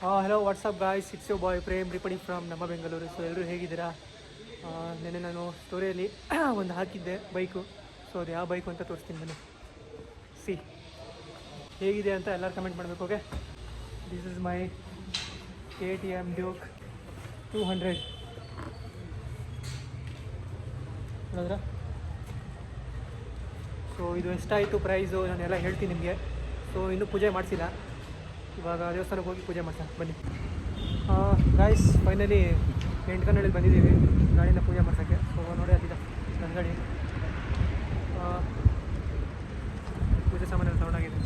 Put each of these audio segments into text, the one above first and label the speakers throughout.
Speaker 1: Hello what's up guys it's yo boy Prem reporting from ನಮ್ಮ Bengaluru so ಎಲ್ಲರೂ ಹೇಗಿದ್ದೀರಾ? ನೆನ್ನೆ ನಾನು ಸ್ಟೋರಿಯಲ್ಲಿ ಒಂದು ಹಾಕಿದ್ದೆ ಬೈಕು ಸೊ ಅದು ಯಾವ ಬೈಕು ಅಂತ ತೋರಿಸ್ತೀನಿ ನಾನು ಸಿ ಹೇಗಿದೆ ಅಂತ ಎಲ್ಲರೂ ಕಮೆಂಟ್ ಮಾಡಬೇಕು okay this is my K T M Duke two hundred ನೋಡಿದ್ರ? ಸೊ ಇದು ಎಷ್ಟಾಯಿತು ಪ್ರೈಸು ನಾನೆಲ್ಲ ಹೇಳ್ತೀನಿ ನಿಮಗೆ. ಸೊ ಇನ್ನೂ ಪೂಜೆ ಮಾಡಿಸಿಲ್ಲ. ಇವಾಗ ದೇವಸ್ಥಾನಕ್ಕೆ ಹೋಗಿ ಪೂಜೆ ಮಾಡ್ಸೋಣ, ಬನ್ನಿ. ಗಾಯ್ಸ್ ಫೈನಲಿ ಎಂಟ್ಕನ್ನಳ್ಳಿ ಬಂದಿದ್ದೀವಿ. ಗಾಡಿನ ಪೂಜೆ ಮಾಡ್ಸೋಕ್ಕೆ. ಸೊ ನೋಡಿ ಅಲ್ಲಿ ನನ್ನ ಗಾಡಿ. ಪೂಜೆ ಸಾಮಾನ್ಯ ತಗೊಂಡಾಗಿದೆ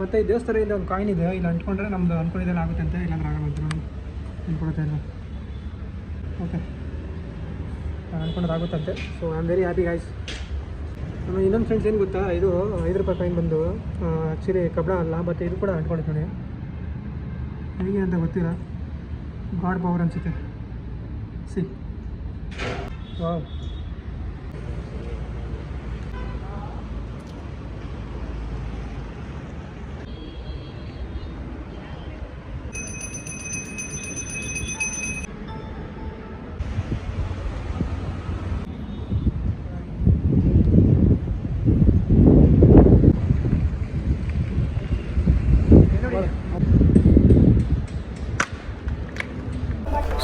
Speaker 1: ಮತ್ತೆ ಈ ದೇವಸ್ಥಾನದಿಂದ ಒಂದು ಕಾಯಿನ್ ಇದೆ. ಇಲ್ಲಿ, ಅಂಟ್ಕೊಂಡ್ರೆ ನಮ್ದು ಅನ್ಕೊಂಡಿದ್ದೆಲ್ಲ ಆಗುತ್ತೆ ಅಂತ ಇಲ್ಲಾಂದ್ರೆ ಆಗಲ್ಲ ಅಂತ ನೋಡಿ ಅನ್ಕೊಳ್ತಾ ಇಲ್ಲ ಓಕೆ ನಾನು ಅನ್ಕೊಂಡದ್ದು ಆಗುತ್ತಂತೆ so I am very happy guys ನಮ್ಮ ಇನ್ನೊಂದು ಫ್ರೆಂಡ್ಸ್ ಏನು ಗೊತ್ತಾ? ಇದು ಐದು ರೂಪಾಯಿ ಕಾಯಿನ್ ಬಂದು ಆ್ಯಕ್ಚುಲಿ ಕಬ್ಬಳ ಅಲ್ಲ ಮತ್ತು ಇದು ಕೂಡ ಅಂಟ್ಕೊಂಡಿತ್ತು ನೋಡಿ. ಹೇಗೆ ಅಂತ ಗೊತ್ತಿಲ್ಲ ಗಾಡ್ ಪವರ್ ಅನಿಸುತ್ತೆ. See wow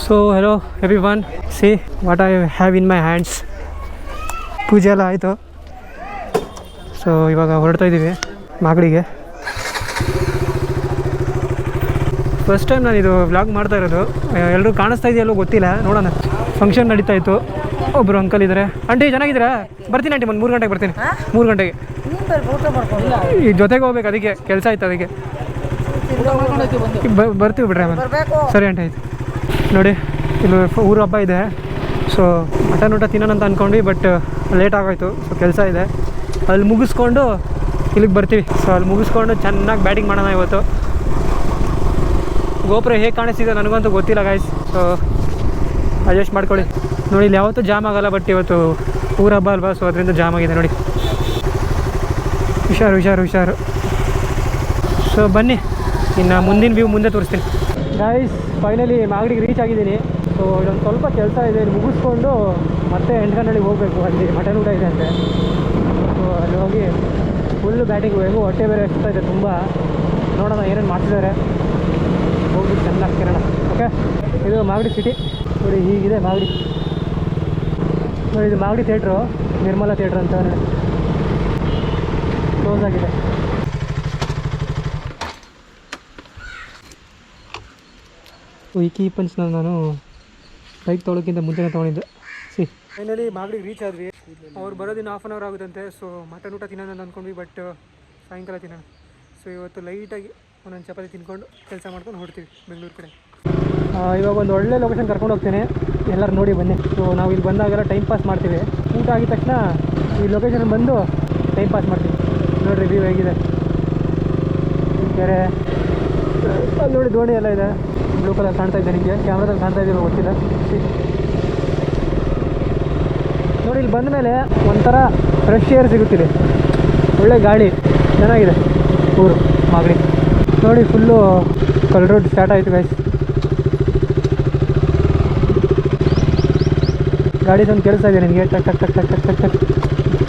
Speaker 1: so hello everyone see what I have in my hands ಪೂಜೆ ಎಲ್ಲ ಆಯಿತು. ಸೊ ಇವಾಗ ಹೊರಡ್ತಾ ಇದ್ದೀವಿ ಮಾಗಡಿಗೆ. ಫಸ್ಟ್ ಟೈಮ್ ನಾನು ಇದು ವ್ಲಾಗ್ ಮಾಡ್ತಾ ಇರೋದು. ಎಲ್ಲರೂ ಕಾಣಿಸ್ತಾ ಇದೆಯಲ್ಲೋ ಗೊತ್ತಿಲ್ಲ. ನೋಡೋಣ. ಫಂಕ್ಷನ್ ನಡೀತಾ ಇತ್ತು. ಒಬ್ಬರು ಅಂಕಲ್ ಇದ್ದಾರೆ ಆಂಟಿ ಚೆನ್ನಾಗಿದ್ದೀರಾ? ಬರ್ತೀನಿ ಆಂಟಿ ಒಂದು ಮೂರು ಗಂಟೆಗೆ ಬರ್ತೀನಿ. ಮೂರು ಗಂಟೆಗೆ. ಈ ಜೊತೆಗೆ ಹೋಗ್ಬೇಕು ಅದಕ್ಕೆ. ಕೆಲಸ ಆಯ್ತು ಅದಕ್ಕೆ. ಬರ್ತೀವಿ ಬಿಡ್ರಿ ಸರಿ ಆಂಟಿ ಆಯ್ತು. ನೋಡಿ. ಇಲ್ಲಿ ಊರು ಹಬ್ಬ ಇದೆ. ಸೊ ಮಟನ್ ಊಟ ತಿನ್ನೋಣ ಅಂತ ಅಂದ್ಕೊಂಡ್ವಿ ಬಟ್ ಲೇಟ್ ಆಗೋಯ್ತು. ಸೊ ಕೆಲಸ ಇದೆ. ಅಲ್ಲಿ ಮುಗಿಸ್ಕೊಂಡು ಇಲ್ಲಿಗೆ ಬರ್ತೀವಿ. ಸೊ ಅಲ್ಲಿ ಮುಗಿಸ್ಕೊಂಡು ಚೆನ್ನಾಗಿ ಬ್ಯಾಟಿಂಗ್ ಮಾಡೋಣ ಇವತ್ತು. ಗೋಪುರ ಹೇಗೆ ಕಾಣಿಸ್ತಿದೆ ನನಗಂತೂ ಗೊತ್ತಿಲ್ಲ ಗಾಯ್ಸ್ ಸೊ ಅಡ್ಜಸ್ಟ್ ಮಾಡ್ಕೊಳ್ಳಿ. ನೋಡಿ, ಇಲ್ಲಿ ಯಾವತ್ತೂ ಜಾಮ್ ಆಗೋಲ್ಲ ಬಟ್ ಇವತ್ತು ಊರ ಹಬ್ಬ ಅಲ್ವಾ? ಸೊ ಅದರಿಂದ ಜಾಮ್ ಆಗಿದೆ ನೋಡಿ. ಹುಷಾರು ಹುಷಾರು ಹುಷಾರು. ಸೊ ಬನ್ನಿ. ಇನ್ನು ಮುಂದಿನ ವ್ಯೂ ಮುಂದೆ ತೋರಿಸ್ತೀನಿ. ಗಾಯ್ಸ್ ಫೈನಲಿ ಮಾಗಡಿಗೆ ರೀಚ್ ಆಗಿದ್ದೀನಿ. ಸೊ ಇಲ್ಲೊಂದು ಸ್ವಲ್ಪ ಕೆಲಸ ಇದೆ ಮುಗಿಸ್ಕೊಂಡು ಮತ್ತೆ ಎಂಟ್ಕನ್ನಳ್ಳಿಗೆ ಹೋಗಬೇಕು. ಅಲ್ಲಿ ಮಟನ್ ಊಟ ಇದೆ ಅಂತೆ. ಸೊ ಅಲ್ಲಿ ಹೋಗಿ ಫುಲ್ಲು ಬ್ಯಾಟಿಂಗ್ ಹೋಗು ಹೊಟ್ಟೆ ಬೇರೆ ಹಚ್ತಾ ಇದೆ ತುಂಬ. ನೋಡೋಣ ಏನೇನು ಮಾಡ್ತಿದ್ದಾರೆ. ಹೋಗಿ ಚೆನ್ನಾಗಿ ಕಿರಣ ಓಕೆ ಇದು ಮಾಗಡಿ ಸಿಟಿ ನೋಡಿ, ಹೀಗಿದೆ ಮಾಗಡಿ. ನೋಡಿ, ಇದು ಮಾಗಡಿ ಥಿಯೇಟ್ರು ನಿರ್ಮಲಾ ಥಿಯೇಟ್ರ್ ಅಂತ ಕ್ಲೋಸ್ ಆಗಿದೆ. ಈ ಕೀ ನಾನು ಬೈಕ್ ತೊಗೊಳಕ್ಕಿಂತ ಮುಂಚೆನೇ ತೊಗೊಂಡಿದ್ದೆ. ಸಿ. ಫೈನಲಿ ಮಾಗಡಿಗೆ ರೀಚ್ ಆದ್ವಿ. ಅವ್ರು ಬರೋದಿನ ಹಾಫ್ ಆನ್ ಅವರ್ ಆಗುತ್ತಂತೆ ಸೊ ಮಟನ್ ಊಟ ತಿನ್ನೋಣ ಅಂತ ಅಂದ್ಕೊಂಡ್ವಿ ಬಟ್ ಸಾಯಂಕಾಲ ತಿನ್ನೋಣ. ಸೊ ಇವತ್ತು ಲೈಟಾಗಿ ಒಂದೊಂದು ಚಪಾತಿ ತಿನ್ಕೊಂಡು ಕೆಲಸ ಮಾಡ್ಕೊಂಡು ಹೊರಡ್ತೀವಿ ಬೆಂಗಳೂರು ಕಡೆ. ಇವಾಗ ಒಂದು ಒಳ್ಳೆ ಲೊಕೇಶನ್ ಕರ್ಕೊಂಡು ಹೋಗ್ತೇನೆ. ಎಲ್ಲರೂ ನೋಡಿ ಬನ್ನಿ. ಸೊ ನಾವು ಇಲ್ಲಿ ಬಂದಾಗೆಲ್ಲ ಟೈಮ್ ಪಾಸ್ ಮಾಡ್ತೀವಿ. ಊಟ ಆಗಿದ ತಕ್ಷಣ ಈ ಲೊಕೇಶನ್ ಬಂದು ಟೈಮ್ ಪಾಸ್ ಮಾಡ್ತೀವಿ. ನೋಡಿರಿ ವ್ಯೂ ಹೇಗಿದೆ. ಬೇರೆ ಅಲ್ಲಿ ನೋಡಿ ದೋಣಿ ಎಲ್ಲ ಇದೆ. ಬ್ಲೂ ಕಲರ್ ಕಾಣ್ತಾ ಇದೆ ನಿಮಗೆ? ಕ್ಯಾಮ್ರಾದಲ್ಲಿ ಕಾಣ್ತಾ ಇದೆಯಲ್ಲ ಗೊತ್ತಿಲ್ಲ. ನೋಡಿ, ಇಲ್ಲಿ ಬಂದ ಮೇಲೆ ಒಂಥರ ಫ್ರೆಶ್ ಏರ್ ಸಿಗುತ್ತಿದೆ. ಒಳ್ಳೆ ಗಾಳಿ. ಚೆನ್ನಾಗಿದೆ ಊರು, ಮಾಗಡಿ. ನೋಡಿ ಫುಲ್ಲು ಕಲ್ ರೋಡ್ ಸ್ಟಾರ್ಟ್ ಆಯಿತು ಗೈಸ್ ಗಾಡಿದೊಂದು ಕೆಲಸ ಇದೆ ನಿಮಗೆ. ಟಕ್ ಟಕ್ ಟಕ್ ಟಕ್ ಟಕ್ ಟಕ್. ಟಕ್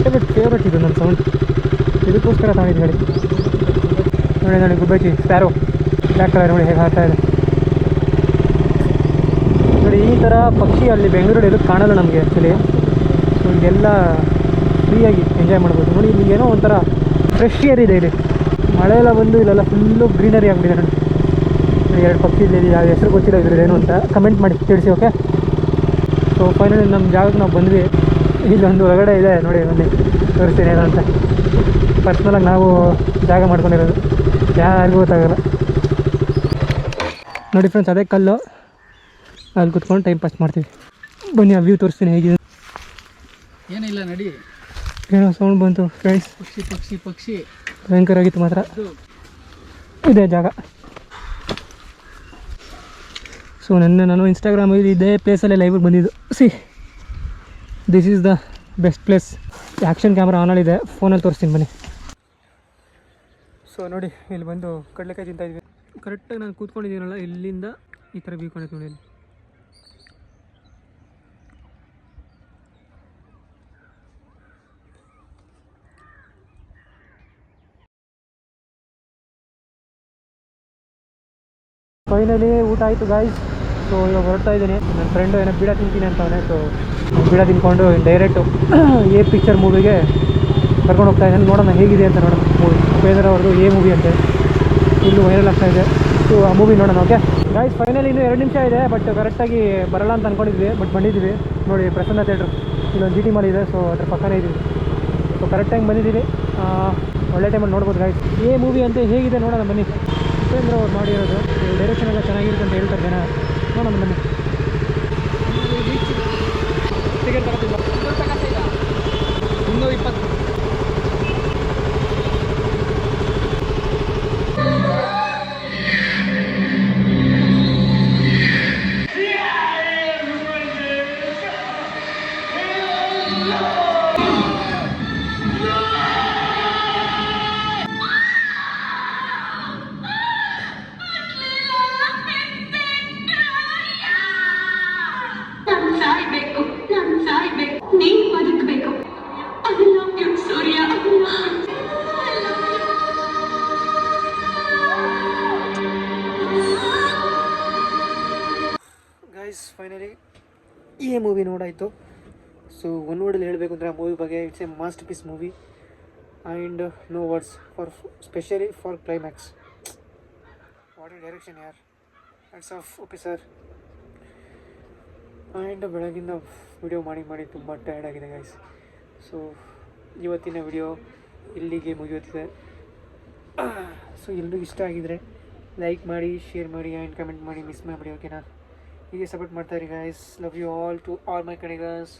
Speaker 1: ಫೇವ್ರೆಟ್ ಫೇವ್ರೆಟ್ ಇದು ನನ್ನ ಸೌಂಡ್ ಇದಕ್ಕೋಸ್ಕರ ತಗೊಂಡಿದ್ದು ಗಾಡಿ. ನೋಡಿ ನೋಡಿ, ಗುಬ್ಬಚ್ಚಿ ಸ್ಪ್ಯಾರೋ ಬ್ಲ್ಯಾಕ್ ಕಲರ್ ನೋಡಿ, ಹೇಗೆ ಹಾಕ್ತಾ ಇದೆ. ನೋಡಿ, ಈ ಥರ ಪಕ್ಷಿ ಅಲ್ಲಿ ಬೆಂಗಳೂರಲ್ಲಿ ಎಲ್ಲೂ ಕಾಣಲ್ಲ ನಮಗೆ ಆ್ಯಕ್ಚುಲಿ ಸೊ ಇಲ್ಲೆಲ್ಲ ಫ್ರೀಯಾಗಿ ಎಂಜಾಯ್ ಮಾಡ್ಬೋದು. ನೋಡಿ, ಇಲ್ಲಿ ಏನೋ ಒಂಥರ ಫ್ರೆಶ್ ಏರ್ ಇದೆ ಇಲ್ಲಿ. ಮಳೆ ಎಲ್ಲ ಬಂದು ಇಲ್ಲೆಲ್ಲ ಫುಲ್ಲು ಗ್ರೀನರಿ ಆಗಿಬಿಟ್ಟಿದೆ ನೋಡಿ. ಎರಡು ಪಕ್ಷಿ ಇಲ್ಲಿ ಯಾವ ಹೆಸರು ಗೊತ್ತಿಲ್ಲ ಏನು ಅಂತ. ಕಮೆಂಟ್ ಮಾಡಿ, ತಿಳಿಸಿ ಓಕೆ ಸೊ ಫೈನಲಿ ನಮ್ಮ ಜಾಗಕ್ಕೆ ನಾವು ಬಂದ್ವಿ. ಇಲ್ಲೊಂದು ಒಳಗಡೆ ಇದೆ. ನೋಡಿ ಬನ್ನಿ ತೋರಿಸ್ತೀನಿ ಏನು ಅಂತ. ಪರ್ಸ್ನಲಾಗಿ ನಾವು ಜಾಗ ಮಾಡ್ಕೊಂಡಿರೋದು. ಯಾರಿಗೂ ಗೊತ್ತಾಗಲ್ಲ. ನೋಡಿ ಫ್ರೆಂಡ್ಸ್ ಅದೇ ಕಲ್ಲು. ಅಲ್ಲಿ ಕುತ್ಕೊಂಡು ಟೈಮ್ ಪಾಸ್ ಮಾಡ್ತೀವಿ. ಬನ್ನಿ ಆ ವ್ಯೂ ತೋರಿಸ್ತೀನಿ ಹೇಗಿದೆ.
Speaker 2: ಏನಿಲ್ಲ ನಡಿ.
Speaker 1: ಏನೋ ಸೌಂಡ್ ಬಂತು ಫ್ರೆಂಡ್ಸ್
Speaker 2: ಪಕ್ಷಿ ಪಕ್ಷಿ ಪಕ್ಷಿ.
Speaker 1: ಭಯಂಕರ ಆಗಿತ್ತು ಮಾತ್ರ. ಇದೆ. ಜಾಗ. ಸೊ ನನ್ನ ನಾನು ಇನ್ಸ್ಟಾಗ್ರಾಮಲ್ಲಿ ಇದೇ ಪ್ಲೇಸಲ್ಲೇ ಲೈವಿಗೆ ಬಂದಿದ್ದು. See this is the best place action camera ಆನಲ್ಲಿದೆ ಫೋನಲ್ಲಿ ತೋರಿಸ್ತೀನಿ ಬನ್ನಿ. ಸೊ ನೋಡಿ ಇಲ್ಲಿ ಬಂದು ಕಡಲೆಕಾಯಿ ತಿಂತಾಯಿದ್ವಿ ಕರೆಕ್ಟಾಗಿ ನಾನು ಕೂತ್ಕೊಂಡಿದ್ದೀನಲ್ಲ ಇಲ್ಲಿಂದ ಈ ಥರ ವ್ಯೂ ಕಾಣುತ್ತೆ ನೋಡಿ ಇಲ್ಲಿ. ಫೈನಲಿ ಊಟ ಆಯಿತು ಗಾಯ್ಸ್ ಸೊ ಇವಾಗ ಹೊರಡ್ತಾ ಇದ್ದೀನಿ. ನನ್ನ ಫ್ರೆಂಡು ಏನೋ ಬೀಡ ತಿಂತೀನಿ ಅಂತವನೆ. ಸೊ ಬೀಡ ತಿನ್ಕೊಂಡು ಡೈರೆಕ್ಟು ಎ ಪಿಕ್ಚರ್ ಮೂವಿಗೆ ಕರ್ಕೊಂಡು ಹೋಗ್ತಾ ಇದ್ದಾನೆ. ನೋಡೋಣ, ಹೇಗಿದೆ ಅಂತ ನೋಡೋಣ. ಮೂವಿ ಉಪೇಂದ್ರ ಅವ್ರದ್ದು ಎ ಮೂವಿ ಅಂತೆ. ಇಲ್ಲೂ ವೈರಲ್ ಆಗ್ತಾ ಇದೆ. ಸೊ ಆ ಮೂವಿ ನೋಡೋಣ ಓಕೆ ಗಾಯ್ಸ್ ಫೈನಲಿ ಇನ್ನೂ ಎರಡು ನಿಮಿಷ ಇದೆ ಬಟ್ ಕರೆಕ್ಟಾಗಿ ಬರಲ್ಲ ಅಂತ ಅಂದ್ಕೊಂಡಿದ್ವಿ ಬಟ್ ಬಂದಿದ್ದೀವಿ ನೋಡಿ, ಪ್ರಸನ್ನ ಥಿಯೇಟ್ರ್ ಇಲ್ಲೊಂದು ಜಿ ಟಿ ಇದೆ ಸೊ ಅದ್ರ ಪಕ್ಕನೇ ಇದ್ದೀವಿ ಸೊ ಕರೆಕ್ಟಾಗಿ ಬಂದಿದ್ದೀವಿ. ಒಳ್ಳೆ ಟೈಮಲ್ಲಿ ನೋಡ್ಬೋದು ಗಾಯ್ಸ್ ಏ ಮೂವಿ ಅಂತ, ಹೇಗಿದೆ? ನೋಡೋಣ, ಬನ್ನಿ. ಉಪೇಂದ್ರ ಅವ್ರು ಮಾಡಿರೋದು ಎಲ್ಲ ಚೆನ್ನಾಗಿರುತ್ತೆ ಅಂತ ಹೇಳ್ತಾರೆ ಜನ. ನೋಡೋಣ ಬನ್ನಿ. ಗೈಸ್ ಫೈನಲಿ ಈ ಮೂವಿ ನೋಡಾಯಿತು ಸೊ ಒನ್ ವರ್ಡಲ್ಲಿ ಹೇಳಬೇಕು ಅಂದರೆ ಆ ಮೂವಿ ಬಗ್ಗೆ it's a masterpiece movie and no words for specially for climax what direction ಯಾರ್ it's off okay sir and ಬೆಳಗಿಂದ ವಿಡಿಯೋ ಮಾಡಿ ಮಾಡಿ ತುಂಬ ಟಯರ್ಡ್ ಆಗಿದೆ ಗೈಸ್ ಸೊ ಇವತ್ತಿನ ವಿಡಿಯೋ ಇಲ್ಲಿಗೆ ಮುಗಿಯುತ್ತಿದೆ. ಸೊ ಎಲ್ರಿಗೂ ಇಷ್ಟ ಆಗಿದರೆ ಲೈಕ್ ಮಾಡಿ ಶೇರ್ ಮಾಡಿ ಆ್ಯಂಡ್ ಕಮೆಂಟ್ ಮಾಡಿ ಮಿಸ್ ಮಾಡಿಬಿಡಿ ಓಕೆನಾ ಹೀಗೆ ಸಪೋರ್ಟ್ ಮಾಡ್ತಾ ಇರಿ guys love you all to all my ಕಡೆಗಸ್.